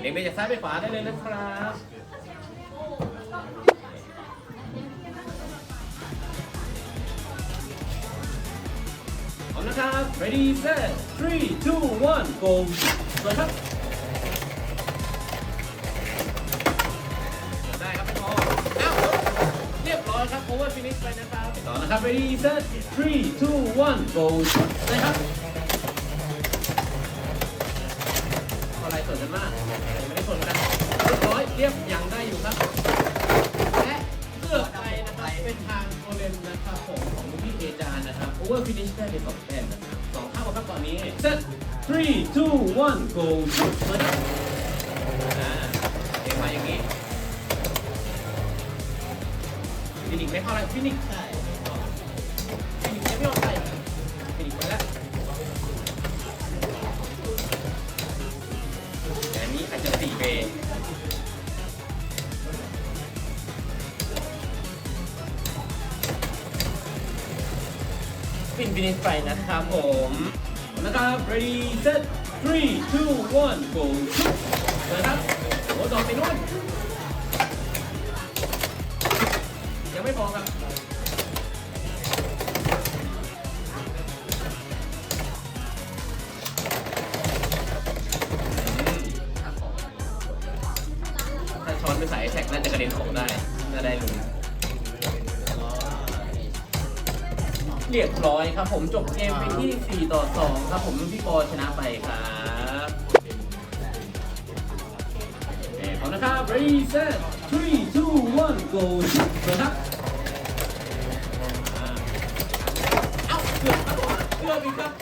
เด็กไปจากซ้ายไปขวาได้เลยนะครับพร้อมนะครับ ready set three two one go เลยครับเดี๋ยวได้ครับไม่พออ้าวเรียบร้อยครับ over finish ไปนะครับ ต่อนะครับ ready set three two one go เลยครับ มากยังไม่ได้สนกันเรียบร้อยเรียบยังได้อยู่ครับและเพื่อไปนะครับเป็นทางโคเลนนะครับผมของลูกพี่เอจานนะครับ over finish ได้ไปสองแต้มนะครับสองเท่าครับตอนนี้ set three two one go ชุดมาครับอ่าเกมมาอย่างนี้ฟินิกไม่เข้าอะไรฟินิกใช่ฟินิกยังไม่ออกไป ฟินิชไปนะครับผมนะครับ ready set three two one go เลยครับโอ้ต่อไปนู่นยังไม่พอครับถ้าช้อนไปใส่แท็กน่าจะกระเด็นของได้น่าได้ลุ้น เรียบร้อยครับผมจบเกมไปที่ 4 ต่อ 2 ครับผมพี่ปอชนะไปครับเคพร้อมนะครับ ready set three two one go เลยครับเอ้าเกือบครับเกือบอีกครับ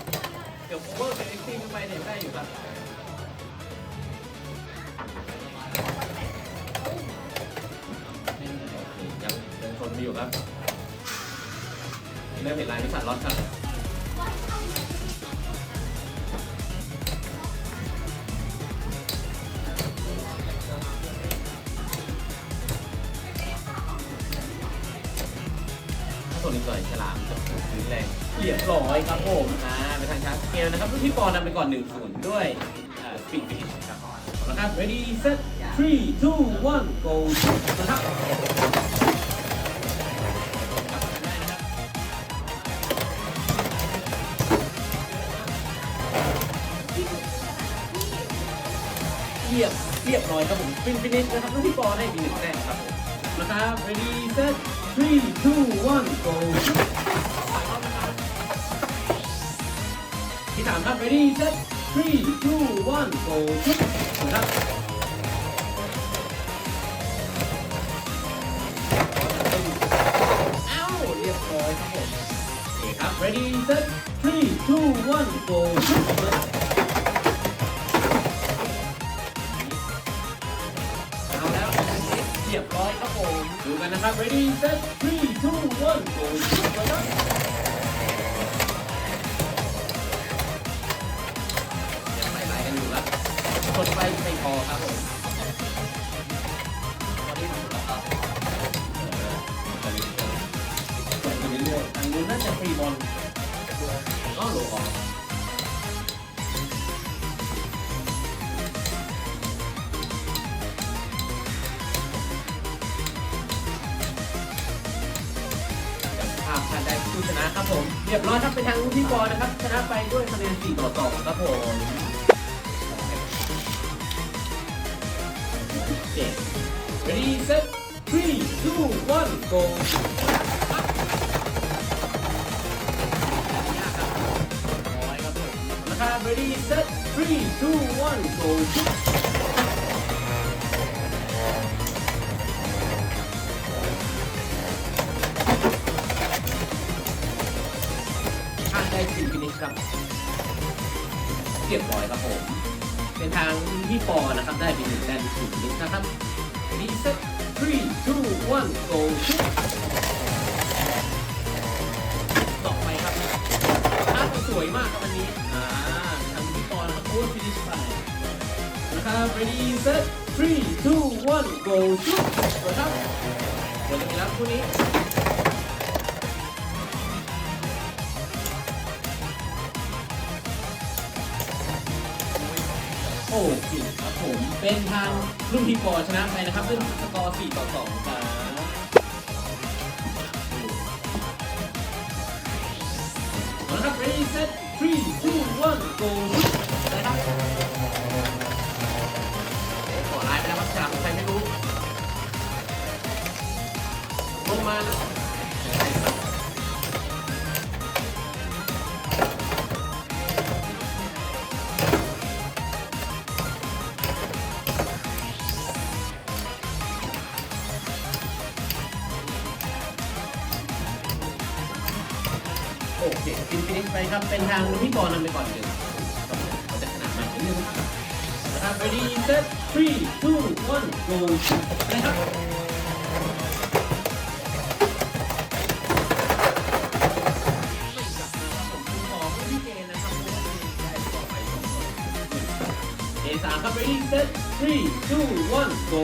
เกือบ over เป็น extreme ไปเนี่ยได้อยู่ครับยังเป็นคนดีอยู่ครับ เริ่มเห็นลายวิสัทล็อตครับถ้าตัวนี้ก่อนฉลามจะถูกพื้นแรงเรียบร้อยครับผมอ่าไปทางชาร์จเกมนะครับลูกที่ปอนำไปก่อน1 0ด้วยอ่าสปีดฟินิชครับเอาละครับ ready set three two one go นะครับ เรียบเรียบร้อยครับผมฟินฟินิชนะครับลูกที่ปอได้อีกหนึ่งแต้มครับผมนะครับ ready set three two one go ที่สามครับ ready set three two one go ครับเอ้าเรียบร้อยครับผมโอเคครับ ready set three two one go เอ รียบร้อยครับผมดูกันนะครับ ready set three two one go นะครับยังไล่ไล่กันอยู่ครับกดไปไม่พอครับผมตอนนี้ถึงแล้วครับเออไปเรื่อยๆไปเรื่อยๆทางนู้นน่าจะฟรีบอลก็โหลออก นะครับผมเรียบร้อยครับเป็นทางพี่บอลนะครับชนะไปด้วยคะแนน4ต่อ2ครับผมเจ็ด ready set three two one go ร้อยครับผมนะครับ ready set three two one go รียบร้อยครับผม เป็นทางที่ปอนะครับได้เป็นหนึ่งแต้มสิฟินิชนะครับรีเซ็ต three two one go ต่อไปครับภาพสวยมากครับวันนี้ อ่าทางที่ปอนะครับ over finish ไปนะครับ ready set three two one go ชุดนะครับเดี๋ยวจะมีรับคู่นี้ โอ้เก่งครับผม เป็นทางรุ่นพี่ปอชนะไปนะครับด้วยสกอร์4ต่อ2ครับเอาละครับ ready set 3 2 1 go นะครับขอไลน์ไปแล้วครับฉลามใครไม่รู้ลงมาางพี่บอลนำไปก่อนหนึ่งเราจะขนาดใหม่นิดนึงนะครับ ready set 3 2 1 go นะครับเจนนะครับเอสามครับ ready set three two one go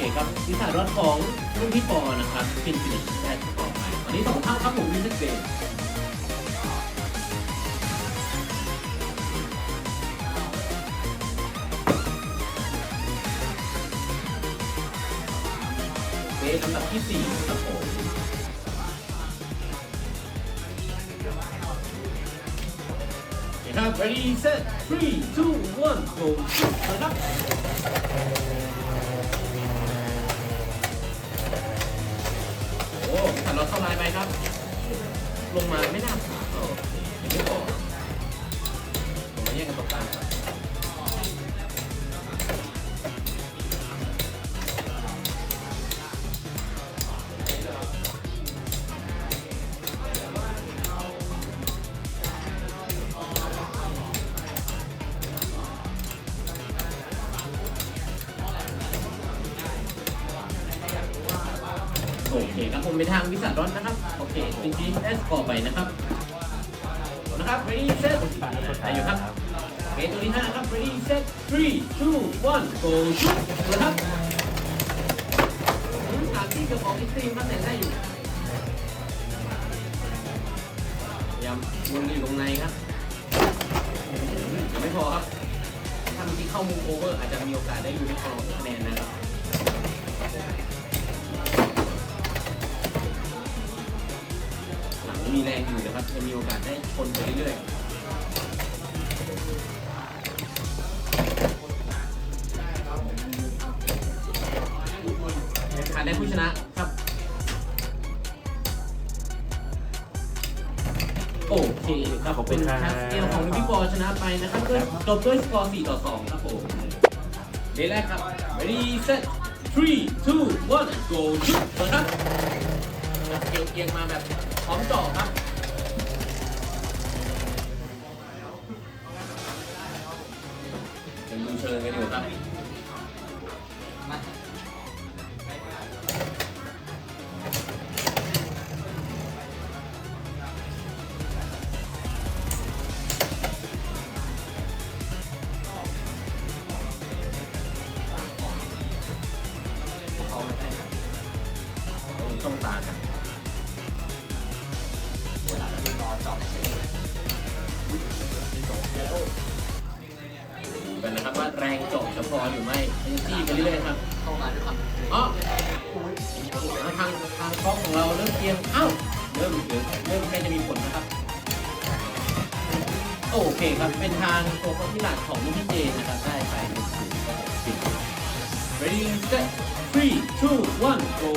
เคครับวิสารอดของรุ่นพี่ปอนะครับฟินฟินิชได้ต่อไปตอนนี้สองเท่าครับผมวินเทจเบย์เบสลำดับที่สี่ครับผมคครับ ready set three two one go ครับ เราเข้าไลน์ไปครับ ลงมาไม่น่าผ่านโอ้ยังไม่พอผมมาแยกกันตกกลางครับ โอเคครับผมไปทางวิสัทรอนนะครับ โอเคจริงๆได้สกอไปนะครับ นะครับ ready set ได้อยู่ครับโอเคตัวที่ห้าครับ ready set three two one go shoot นะครับอืมสามที่เกี่ยวของอีกทีมครับแต่ได้อยู่พยายามวนอยู่ตรงในครับยังไม่พอครับ ถ้าเมื่อกี้เข้ามุมโอเวอร์อาจจะมีโอกาสได้อยู่ในคอคะแนนนะครับ มีแรงอยู่นะครับจะมีโอกาสได้ชนไปเรื่อยๆขาดได้ผู้ชนะครับ โอเคครับเป็นแคสเกลของพี่บอลชนะไปนะครับด้วยจบด้วยสกอร์4ต่อ2ครับผมเดย์แรกครับ ready set 3 2 1 go shoot เปิดครับเกี่ยวเกียงมาแบบ พร้อ พอหรือไม่จี้ไปเรื่อยๆครับเข้ามาด้วยความอ๋อทางทางกล้องของเราเริ่มเอียงเอ้าเริ่มเดี๋ยวเริ่มใกล้จะมีผลนะครับ โอเคครับ เป็นทางตัวคนที่หลักของลูกพี่เจนนะครับ ได้ไปหนึ่งศูนย์ครับผมสิบ ready set three two one go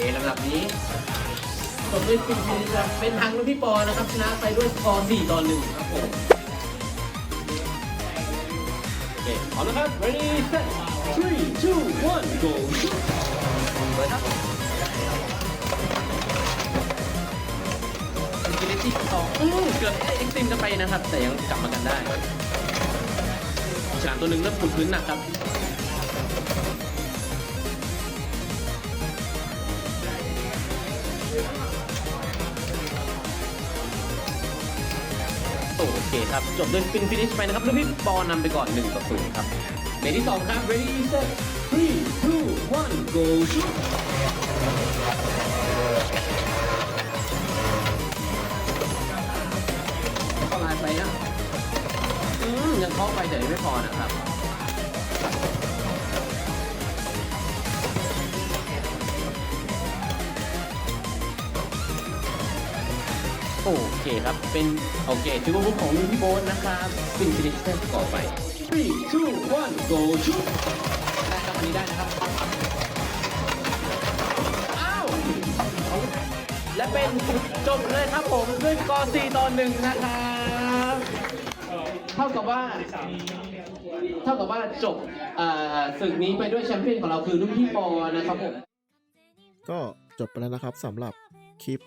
เอลำดับนี้จบด้วยฟินฟินครับเป็นทางรุ่นพี่ปอนะครับชนะไปด้วยสกอร์4ต่อ1ครับผมโอเคพร้อมนะครับ ready set three two one go shoot เลยครับเป็นกิเลสที่สองอื้อเกือบได้เอ็กซ์ตรีมจะไปนะครับ แต่ยังกลับมากันได้ฉลามตัวหนึ่งเริ่มขุดพื้นหนักครับ เคครับ จบด้วยฟินฟินิชไปนะครับแล้วพี่บอลนำไปก่อน1ต่อ0ครับเมทที่ 2 ครับ ready set 3 2 1 go shoot เข้าลายไปนะยังเข้าไปแต่ยังไม่พอนะครับ คครับ เป็นโอเคถือว่าบุกของพี่โบ๊ทนะครับฟินฟินิชเซอร์ต่อไป3 2 1 go shoot ได้ครับอันนี้ได้นะครับอ้าวและเป็นจบเลยครับผมด้วยกอร์4ต่อ1นะครับเท่ากับว่าเท่ากับว่าจบเอ่อศึกนี้ไปด้วยแชมเปี้ยนของเราคือรุ่นพี่ปอนะครับผมก็จบไปแล้วนะครับสำหรับคลิป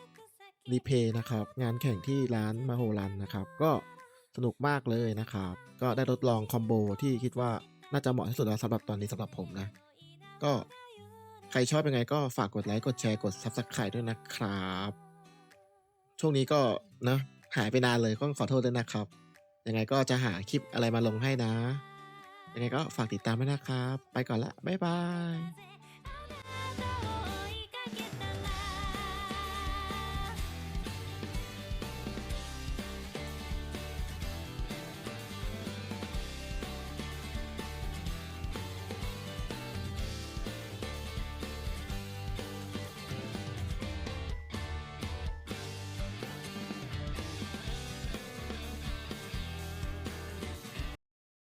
รีเพย์นะครับ งานแข่งที่ร้านมาโฮรันนะครับ ก็สนุกมากเลยนะครับ ก็ได้ทดลองคอมโบที่คิดว่าน่าจะเหมาะที่สุดแล้วสำหรับตอนนี้สำหรับผมนะ ก็ใครชอบยังไงก็ฝากกดไลค์กดแชร์กด Subscribe ด้วยนะครับ ช่วงนี้ก็นะหายไปนานเลยก็ขอโทษด้วยนะครับ ยังไงก็จะหาคลิปอะไรมาลงให้นะ ยังไงก็ฝากติดตามด้วยนะครับ ไปก่อนละ บ๊ายบาย